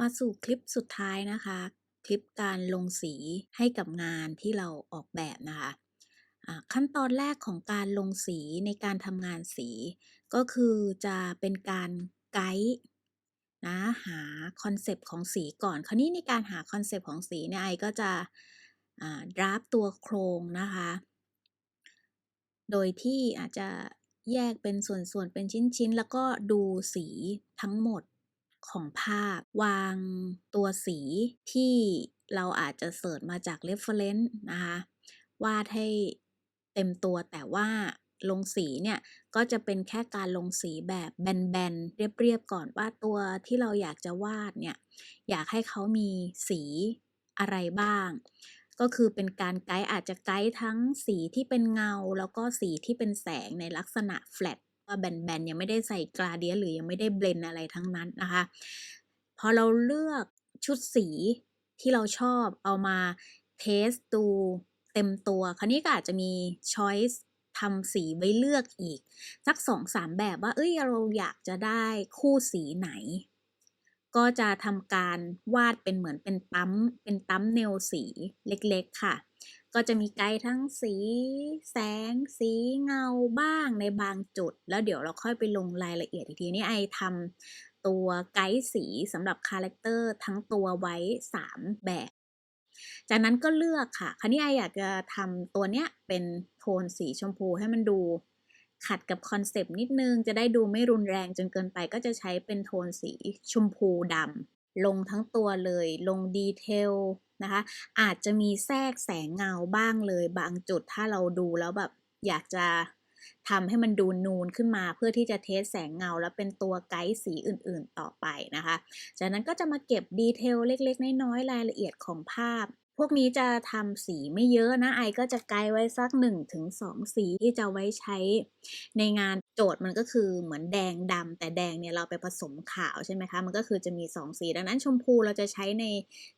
มาสู่คลิปสุดท้ายนะคะ คลิปการลงสีให้กับงานที่เราออกแบบนะคะขั้นตอนแรกของการลงสีในการทำงานสี ก็คือจะเป็นการไกด์นะหาคอนเซปต์ของสีก่อน คราวนี้ในการหาคอนเซปต์ของสีเนี่ยไอก็จะดราฟตัวโครงนะคะ โดยที่อาจจะแยกเป็นส่วนๆเป็นชิ้นๆ แล้วก็ดูสีทั้งหมด ของภาพ วางตัวสีที่เราอาจจะเสิร์ชมาจาก reference นะคะ วาดให้เต็มตัวแต่ว่าลงสีเนี่ยก็จะเป็นแค่การลงสีแบบแบนๆ เรียบๆ ก่อนว่าตัวที่เราอยากจะวาดเนี่ยอยากให้เขามีสีอะไรบ้าง ก็คือเป็นการไกด์อาจจะไกด์ทั้งสีที่เป็นเงา แล้วก็สีที่เป็นแสงในลักษณะแฟลต แบนๆยังไม่ได้ใส่กราเดียหรือยังไม่ได้เบลนอะไรทั้งนั้นนะคะ พอเราเลือกชุดสีที่เราชอบเอามาเทสดูเต็มตัว คราวนี้ก็อาจจะมีช้อยส์ทำสีไว้เลือกอีก สักสองสามแบบว่า เอ้ยเราอยากจะได้คู่สีไหน ก็จะทำการวาดเป็นเหมือนเป็นตั้มเป็นตั้มเนลสีเล็กๆค่ะ ก็จะมีไกด์ทั้งสี แสง สีเงาบ้างในบางจุด แล้วเดี๋ยวเราค่อยไปลงรายละเอียดอีกทีนี้ไอทำตัวไกด์สีสำหรับคาแรคเตอร์ทั้งตัวไว้ 3 แบบ จากนั้นก็เลือกค่ะ คราวนี้ไออยากจะทำตัวเนี้ยเป็นโทนสีชมพูให้มันดูขัดกับคอนเซปต์นิดนึง จะได้ดูไม่รุนแรงจนเกินไปก็จะใช้เป็นโทนสีชมพูดำ ลงทั้งตัวเลย ลงดีเทลนะคะอาจจะมีแทรกแสงเงาบ้างเลยบางจุดถ้าเราดูแล้วแบบอยากจะทำให้มันดูนูนขึ้นมาเพื่อที่จะเทสแสงเงา แล้วเป็นตัวไกด์สีอื่นๆต่อไปนะคะ จากนั้นก็จะมาเก็บดีเทลเล็กๆ น้อยๆรายละเอียดของภาพ พวกนี้จะทำสีไม่เยอะนะไอก็จะไกด์ไว้สัก1-2สีที่จะไว้ใช้ในงานโจทย์มันก็คือเหมือนแดงดำแต่แดงเนี่ยเราไปผสมขาวใช่ไหมคะ มันก็คือจะมี 2 สี ดังนั้นชมพูเราจะใช้ใน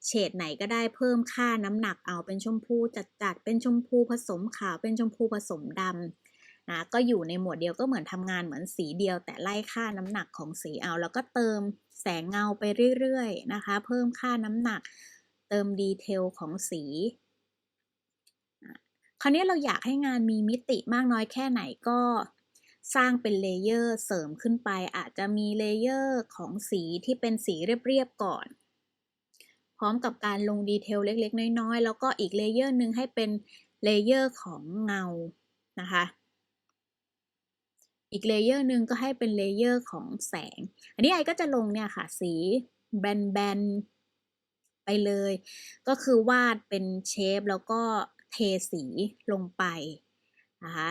เฉดไหนก็ได้เพิ่มค่าน้ำหนักเอาเป็นชมพูจัดๆเป็นชมพูผสมขาวเป็นชมพูผสมดำนะก็อยู่ในหมวดเดียวก็เหมือนทำงานเหมือนสีเดียว แต่ไล่ค่าน้ำหนักของสีเอา แล้วก็เติมแสงเงาไปเรื่อยๆนะคะ เพิ่มค่าน้ำหนัก เติมดีเทลของสี คราวนี้เราอยากให้งานมีมิติมากน้อยแค่ไหนก็สร้างเป็นเลเยอร์เสริมขึ้นไป อาจจะมีเลเยอร์ของสีที่เป็นสีเรียบๆก่อน พร้อมกับการลงดีเทลเล็กๆ น้อยๆ แล้วก็อีกเลเยอร์หนึ่งให้เป็นเลเยอร์ของเงานะคะอีกเลเยอร์หนึ่งก็ให้เป็นเลเยอร์ของแสง อันนี้ไอก็จะลงเนี่ยค่ะ สีแบนๆ ไปเลย ก็คือวาดเป็นเชฟแล้วก็เทสีลงไปนะคะ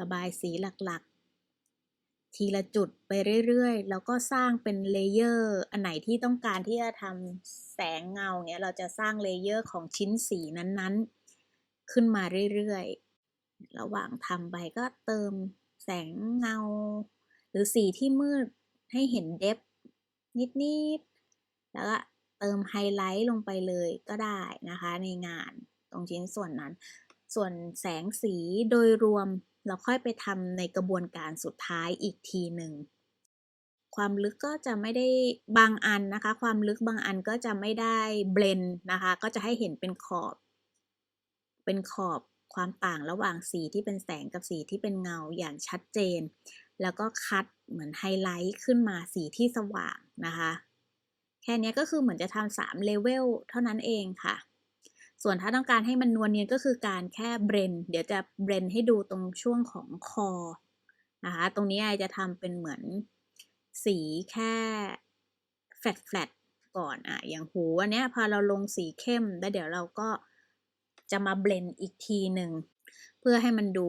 ระบายสีหลักๆ ทีละจุดไปเรื่อยๆ แล้วก็สร้างเป็นเลเยอร์อันไหนที่ต้องการที่จะทำแสงเงาเนี้ยเราจะสร้างเลเยอร์ของชิ้นสีนั้นๆ ขึ้นมาเรื่อยๆ ระหว่างทำไปก็เติมแสงเงา หรือสีที่มืด ให้เห็นเดฟนิดๆ แล้วก็เติมไฮไลท์ลงไปเลยก็ได้นะคะในงานตรงชิ้นส่วนนั้น ส่วนแสงสีโดยรวมเราค่อยไปทำในกระบวนการสุดท้ายอีกทีหนึ่ง ความลึกก็จะไม่ได้บางอันนะคะ ความลึกบางอันก็จะไม่ได้เบลนนะคะ ก็จะให้เห็นเป็นขอบ เป็นขอบความต่างระหว่างสีที่เป็นแสงกับสีที่เป็นเงาอย่างชัดเจน แล้วก็คัดเหมือนไฮไลท์ขึ้นมาสีที่สว่างนะคะ แค่นี้ก็คือเหมือนจะทำสามเลเวลเท่านั้นเองค่ะ ส่วนถ้าต้องการให้มันนวลเนียนก็คือการแค่เบรน เดี๋ยวจะเบรนให้ดูตรงช่วงของคอนะคะ ตรงนี้ไอจะทำเป็นเหมือนสีแค่แฟลตแฟลตก่อนอะอย่างหูอันเนี้ยพอเราลงสีเข้มแล้วเดี๋ยวเราก็จะมาเบลนอีกทีหนึ่ง เพื่อให้มันดู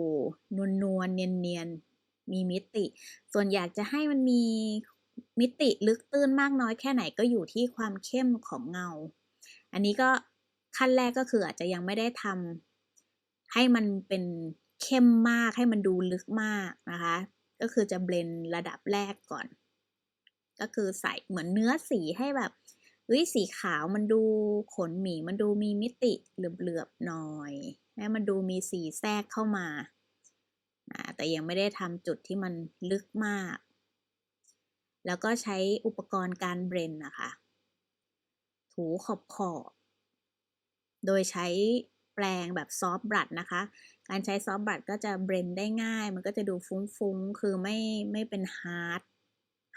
นวลนวลเนียนเนียน มีมิติ ส่วนอยากจะให้มันมีมิติลึกตื้นมากน้อยแค่ไหนก็อยู่ที่ความเข้มของเงา อันนี้ก็ขั้นแรกก็คืออาจจะยังไม่ได้ทำให้มันเป็นเข้มมากให้มันดูลึกมากนะคะ ก็คือจะเบลนระดับแรกก่อน ก็คือใส่เหมือนเนื้อสีให้แบบเฮ้ยสีขาวมันดูขนหมีมันดูมีมิติเหลือบๆหน่อยแม้มันดูมีสีแทรกเข้ามา แต่ยังไม่ได้ทำจุดที่มันลึกมาก แล้วก็ใช้อุปกรณ์การเบรนนะคะ ถูขอบขอบ โดยใช้แปรงแบบซอฟต์บรัดนะคะ การใช้ซอฟต์บรัดก็จะเบรนได้ง่าย มันก็จะดูฟุ้งๆ คือไม่ไม่เป็นฮาร์ด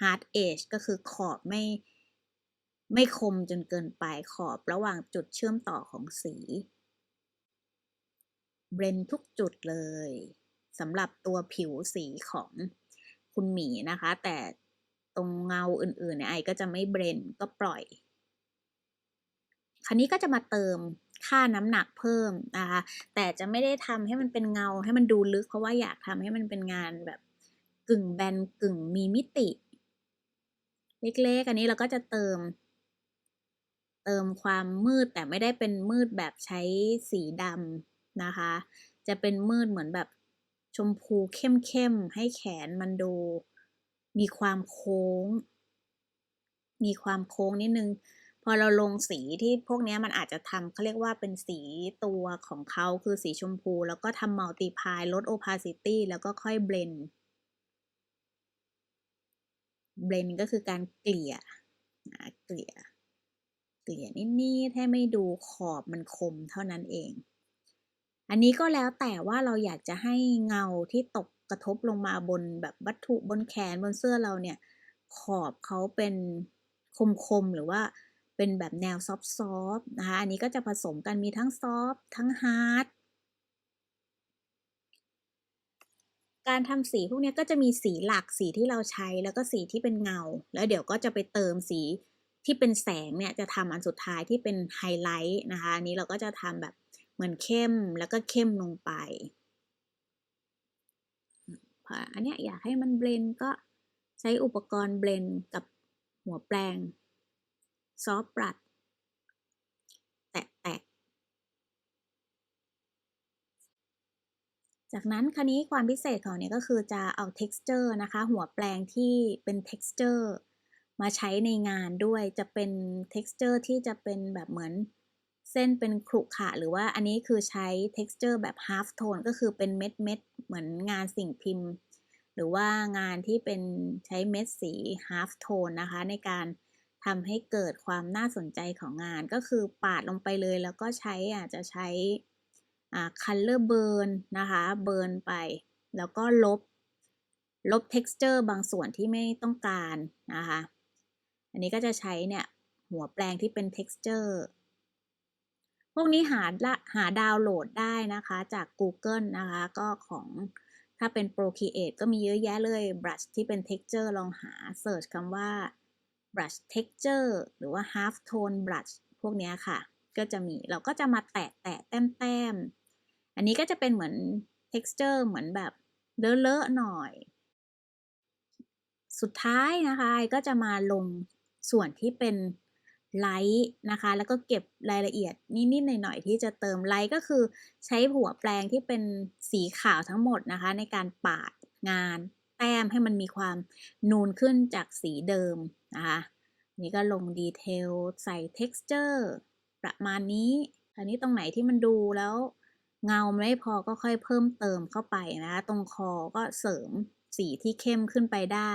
ฮาร์ดเอจก็คือขอบไม่ไม่คมจนเกินไปขอบระหว่างจุดเชื่อมต่อของสี เบรนทุกจุดเลย สำหรับตัวผิวสีของคุณหมีนะคะ แต่ตรงเงาอื่นๆเนี่ยไอก็จะไม่เบรนก็ปล่อย คราวนี้ก็จะมาเติมค่าน้ำหนักเพิ่มนะคะ แต่จะไม่ได้ทำให้มันเป็นเงาให้มันดูลึก เพราะว่าอยากทำให้มันเป็นงานแบบกึ่งแบนกึ่งมีมิติ เล็กๆ อันนี้เราก็จะเติม เติมความมืดแต่ไม่ได้เป็นมืดแบบใช้สีดำนะคะ จะเป็นมืดเหมือนแบบ ชมพูเข้มๆ ให้แขนมันดู มีความโค้ง มีความโค้งนิดนึง พอเราลงสีที่พวกนี้มันอาจจะทำเขาเรียกว่าเป็นสีตัวของเขาคือสีชมพู แล้วก็ทำมัลติพายลดโอพาซิตี้แล้วก็ค่อยเบลนเบลนก็คือการเกลี่ยเกลี่ย เกลี่ยนิดๆให้ไม่ดูขอบมันคมเท่านั้นเอง อันนี้ก็แล้วแต่ว่าเราอยากจะให้เงาที่ตกกระทบลงมาบนแบบวัตถุบนแขนบนเสื้อเราเนี่ย ขอบเขาเป็นคมๆหรือว่าเป็นแบบแนวซอฟต์ๆนะคะ อันนี้ก็จะผสมกันมีทั้งซอฟทั้งฮาร์ดการทำสีพวกนี้ก็จะมีสีหลักสีที่เราใช้แล้วก็สีที่เป็นเงา แล้วเดี๋ยวก็จะไปเติมสีที่เป็นแสงเนี่ยจะทำอันสุดท้ายที่เป็นไฮไลท์นะคะ อันนี้เราก็จะทำแบบ เหมือนเข้มแล้วก็เข้มลงไปพอันนี้อยากให้มันเบลนก็ใช้อุปกรณ์เบลนกับหัวแปรงซอฟต์บรัดแตะจากนั้นคันนี้ความพิเศษของเนี่ยก็คือจะเอา texture นะคะ หัวแปลงที่เป็น texture มาใช้ในงานด้วยจะเป็น texture ที่จะเป็นแบบเหมือน เส้นเป็นขรุขระหรือว่าอันนี้คือใช้ texture แบบ half tone ก็คือเป็นเม็ดเม็ดเหมือนงานสิ่งพิมพ์ หรือว่างานที่เป็นใช้เม็ดสี half tone นะคะ ในการทำให้เกิดความน่าสนใจของงานก็คือปาดลงไปเลยแล้วก็ใช้อาจจะใช้ color burn นะคะ burn ไป แล้วก็ลบ ลบ texture บางส่วนที่ไม่ต้องการนะคะ อันนี้ก็จะใช้เนี่ยหัวแปลงที่เป็น texture พวกนี้หาหาดาวน์โหลดได้นะคะจาก Google นะคะก็ของถ้าเป็น Procreate ก็มีเยอะแยะเลย brush ที่เป็น texture ลองหา search คำว่า brush texture หรือว่า half tone brush พวกนี้ค่ะ ก็จะมีเราก็จะมาแตะแตะแต้มแต้มอันนี้ก็จะเป็นเหมือน texture เหมือนแบบเลอะๆหน่อย สุดท้ายนะคะก็จะมาลงส่วนที่เป็น ไลท์นะคะ แล้วก็เก็บรายละเอียดนิดๆหน่อยๆที่จะเติมไลท์ก็คือใช้หัวแปลงที่เป็นสีขาวทั้งหมดนะคะ ในการปาดงานแต้มให้มันมีความนูนขึ้นจากสีเดิมนะคะนี่ก็ลงดีเทลใส่ texture ประมาณนี้ อันนี้ตรงไหนที่มันดูแล้วเงาไม่พอก็ค่อยเพิ่มเติมเข้าไปนะคะ ตรงคอก็เสริมสีที่เข้มขึ้นไปได้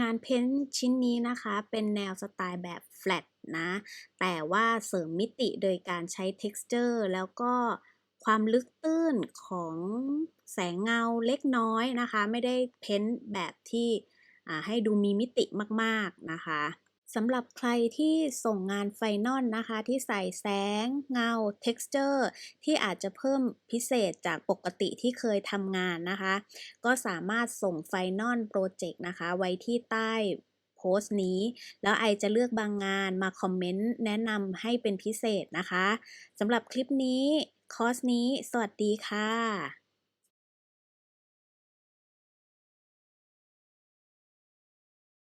งานเพ้นชิ้นนี้นะคะเป็นแนวสไตล์แบบ flat นะ แต่ว่าเสริมมิติโดยการใช้ texture แล้วก็ความลึกตื้นของแสงเงาเล็กน้อยนะคะ ไม่ได้เพ้นแบบที่ให้ดูมีมิติมากๆนะคะสำหรับใครที่ส่งงานไฟนอลนะคะ ที่ใส่แสงเงา texture ที่อาจจะเพิ่มพิเศษจากปกติที่เคยทำงานนะคะ ก็สามารถส่งไฟนอลโปรเจกต์นะคะ ไว้ที่ใต้ โพสต์นี้ แล้วไอจะเลือกบางงานมาคอมเมนต์แนะนำให้เป็นพิเศษนะคะสำหรับคลิปนี้ คอร์สนี้ สวัสดีค่ะ